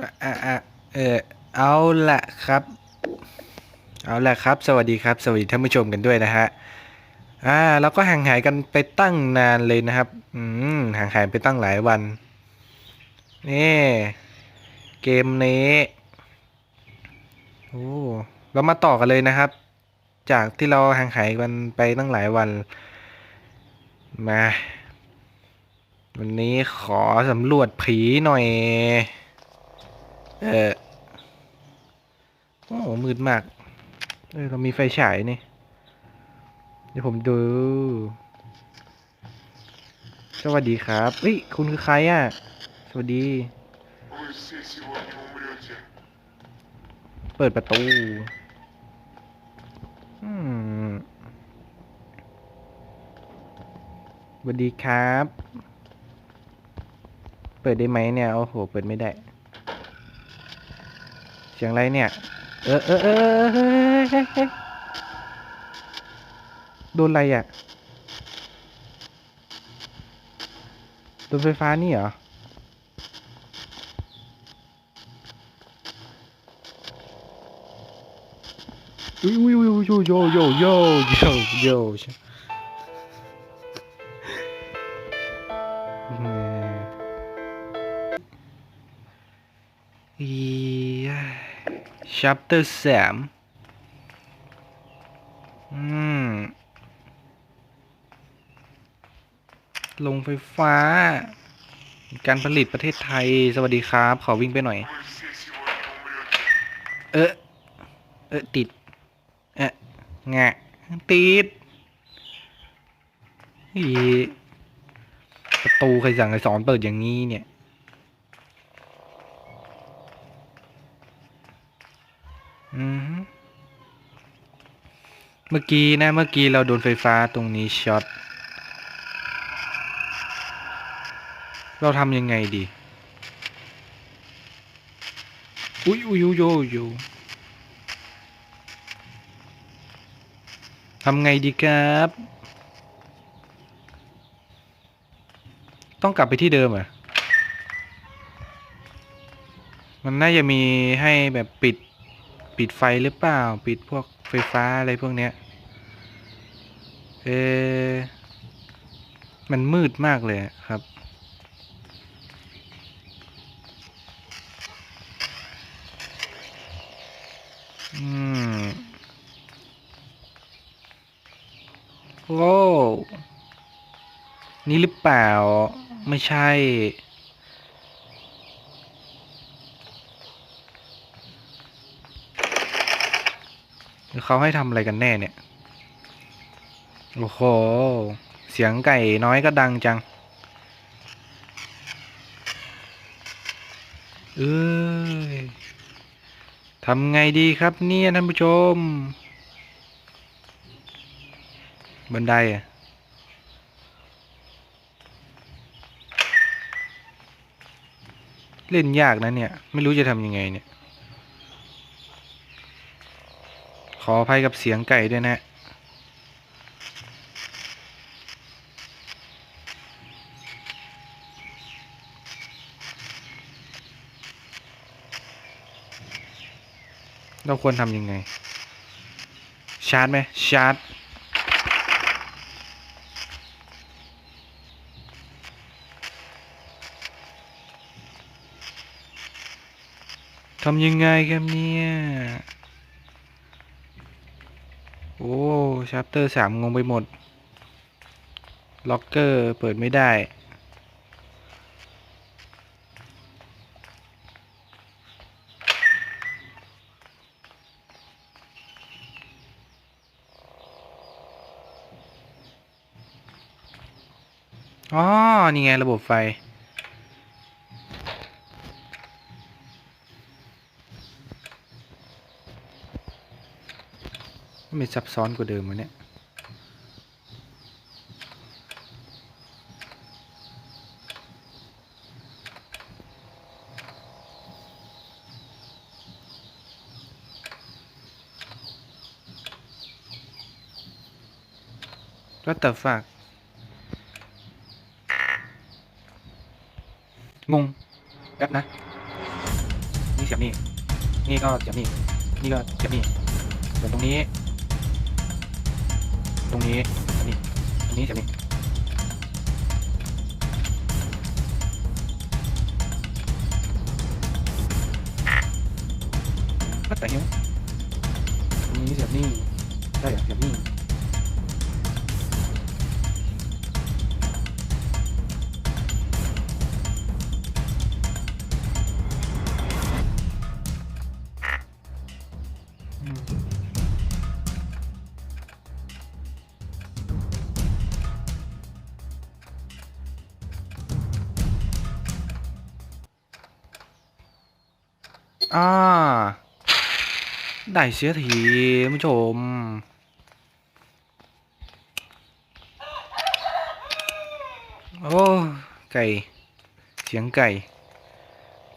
อะอะเออเอาละครับ เอาละครับ สวัสดีครับ สวัสดีท่านผู้ชมกันด้วยนะฮะอ่าแล้วก็ห่างหายกันไปตั้งนานเลยนะครับ อืมห่างหายไปตั้งหลายวัน นี่เกมนี้โอ้เรามาต่อกันเลยนะครับ จากที่เราห่างหายกันไปตั้งหลายวัน มา วันนี้ขอสำรวจผีหน่อย เออโอ้มืดมาก เออเรามีไฟฉายนี่ เดี๋ยวผมดู สวัสดีครับเฮ้ย คุณคือใครอะ สวัสดี เปิดประตูสวัสดีครับ เปิดได้ไหมเนี่ย โอ้โห เปิดไม่ได้ เสียงอะไรเนี่ย เออเออเออโดนอะไรอะ โดนไฟฟ้านี่เหรอ อุ้ยอุ้ยอุ้ยโยโยโยโยโยโย ชัปเตอร์สามอืม ลงไฟฟ้า การผลิตประเทศไทย สวัสดีครับ ขอวิ่งไปหน่อย เออเออติด เอองะติดอีประตูใครสั่งใครสอนเปิดอย่างนี้เนี่ย เมื่อกี้นะ เมื่อกี้เราโดนไฟฟ้าตรงนี้ช็อต เราทำยังไงดี อุ้ยอุ้ยอุ้ยโยโยทำไงดีครับ ต้องกลับไปที่เดิมเหรอะมันน่าจะมีให้แบบปิด ปิดไฟหรือเปล่า ปิดพวกไฟฟ้าอะไรพวกเนี้ย เออมันมืดมากเลยครับ อืม โอ้ นี่หรือเปล่า ไม่ใช่ หรือ เขาให้ทำอะไรกันแน่เนี่ย โอ้โห เสียงไก่น้อยก็ดังจัง เอ้ยทำไงดีครับเนี่ยท่านผู้ชม บันไดอะเล่นยากนะเนี่ย ไม่รู้จะทำยังไงเนี่ย ขออภัยกับเสียงไก่ด้วยนะเราควรทำยังไง ชาร์จไหมชาร์จ ทำยังไงครับเนี่ย โอ้ชัปเตอร์สามงงไปหมด ล็อกเกอร์เปิดไม่ได้อ๋อ นี่ไงระบบไฟ ไม่ซับซ้อนกว่าเดิมวะเนี่ย What the fuck งงแป๊บนะสียบนี่ นี่ก็เสียบนี่ นี่ก็เสียบนี่ส่วนตรงนี้ ตรงนี้ อันนี้ตรงนี้เสียบนี่ก็แต่เนี้ยตรงนี้เสียบนี่ได้เหรอเสียบนี่อืม อ่า ได้เสียทีผู้ชม โอ้ ไก่ เสียงไก่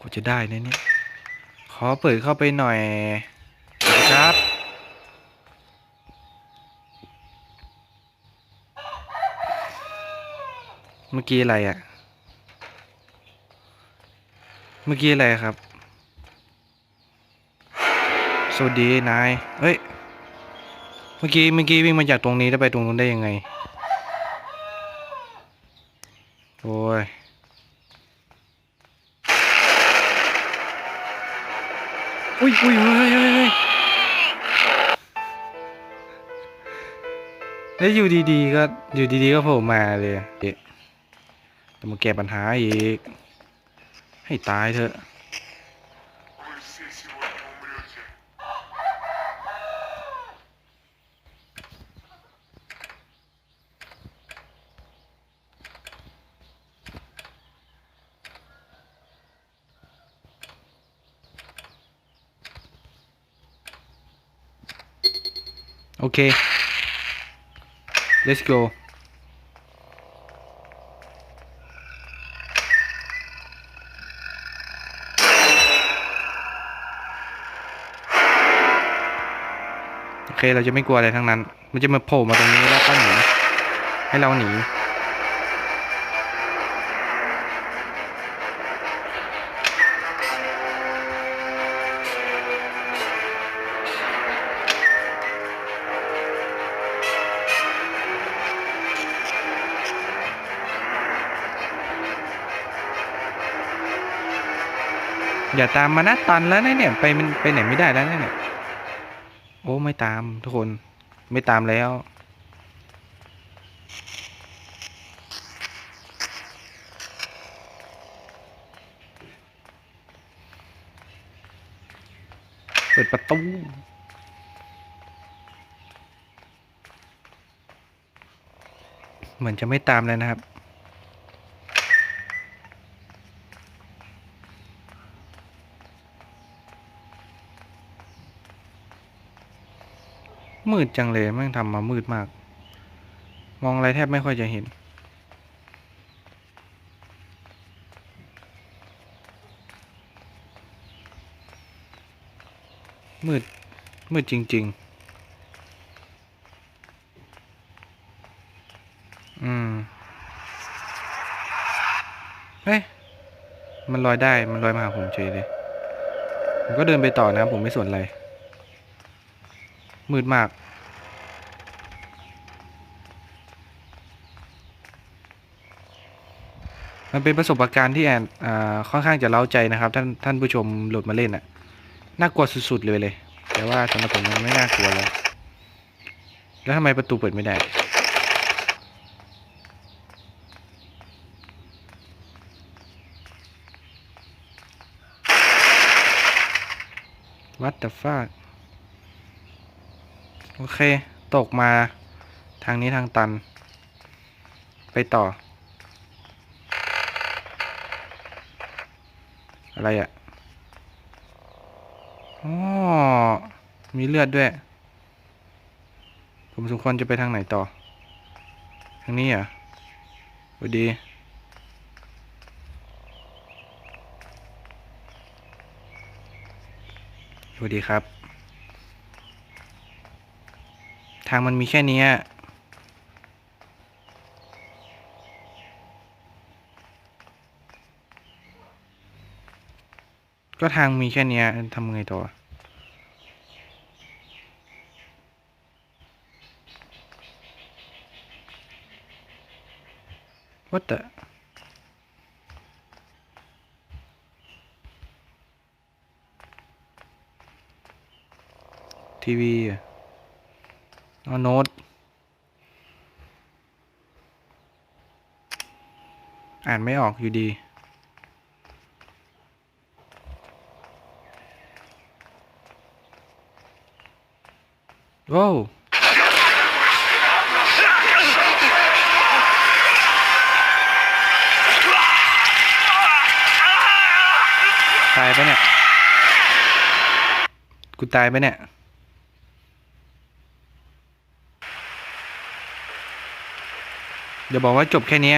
กูจะได้นะเนี่ย ขอเปิดเข้าไปหน่อยครับ เมื่อกี้อะไรอะ่ะ เมื่อกี้อะไรครับ สวัสดีนาย เฮ้ย เมื่อกี้เมื่อกี้วิ่งมาจากตรงนี้แล้วไปตรงนู้นได้ยังไง โอ้ย อุ้ยอุ้ยเฮ้ยเฮ้ยเฮ้ยแล้วอยู่ดีๆก็อยู่ดีๆก็โผล่มาเลยเอ๊ะต้องมาแก้ปัญหาอีก ให้ตายเถอะ เค let's go โอเคเราจะไม่กลัวอะไรทั้งนั้น มันจะมาโผล่มาตรงนี้แล้วก็หนีให้เราหนี อย่าตามมานะตันแล้วนะเนี่ย ไปมันไปไหนไม่ได้แล้วนะเนี่ย โอ้ไม่ตามทุกคนไม่ตามแล้ว เปิดประตูเหมือนจะไม่ตามเลยนะครับ มืดจังเลยแม่งทำมามืดมาก มองอะไรแทบไม่ค่อยจะเห็น มืด มืดจริง ๆ อืม เฮ้ย มันลอยได้ มันลอยมาหาผมเฉยเลย ผมก็เดินไปต่อนะผมไม่สนอะไรมืดมาก มันเป็นประสบการณ์ที่แอนค่อนข้างจะเล้าใจนะครับ ท่านท่านผู้ชมโหลดมาเล่นอะน่ากลัวสุดๆเลยเลย แต่ว่าสำหรับผมมันไม่น่ากลัวแล้วแล้วทำไมประตูเปิดไม่ได้ What the fuck โอเค ตกมาทางนี้ทางตัน ไปต่อ อะไรอะ่ะอ๋อมีเลือดด้วย ผมสมควรจะไปทางไหนต่อ ทางนี้อะสวัสดี สวัสดีครับ ทางมันมีแค่นี้ ก็ทางมีแค่นี้ทำไงต่อ What the ทีวีอะเอาโน้ต อ่านไม่ออกอยู่ดี ว้าวตายไปเนี่ย กูตายไปเนี่ยอย่าบอกว่าจบแค่นี้